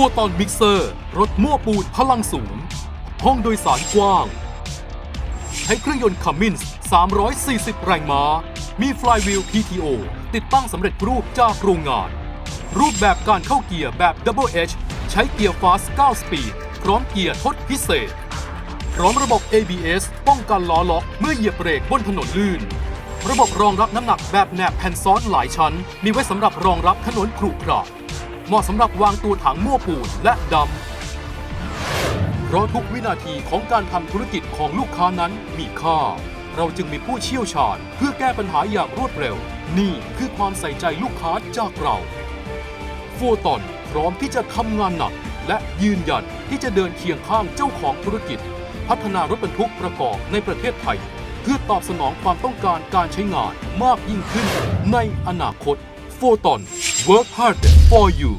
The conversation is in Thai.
ฟัวตอนมิกเซอร์ รถมั่วปูดพลังสูง ห้องโดยสารกว้าง ใช้เครื่องยนต์คัมมินส์340 แรงม้า มีฟลายวีล PTO ติดตั้งสำเร็จรูปจากโรงงาน รูปแบบการเข้าเกียร์แบบ Double H ใช้เกียร์ฟาส9สปีด พร้อมเกียร์ทดพิเศษ พร้อมระบบ ABS ป้องกันล้อล็อกเมื่อเหยียบเบรกบนถนนลื่น ระบบรองรับน้ำหนักแบบแนบแผ่นซ้อนหลายชั้น มีไว้สำหรับรองรับถนนขรุขระ เหมาะสำหรับวางตัวถังมั่วปูนและดำ เพราะทุกวินาทีของการทำธุรกิจของลูกค้านั้นมีค่า เราจึงมีผู้เชี่ยวชาญ เพื่อแก้ปัญหาอย่างรวดเร็ว นี่คือความใส่ใจลูกค้าจากเราโฟตอนพร้อมที่จะทำงานหนัก และยืนหยันที่จะเดินเคียงข้างเจ้าของธุรกิจ พัฒนารถบรรทุกประกอบในประเทศไทย เพื่อตอบสนองความต้องการการใช้งานมากยิ่งขึ้นในอนาคต โฟตอน work hard for you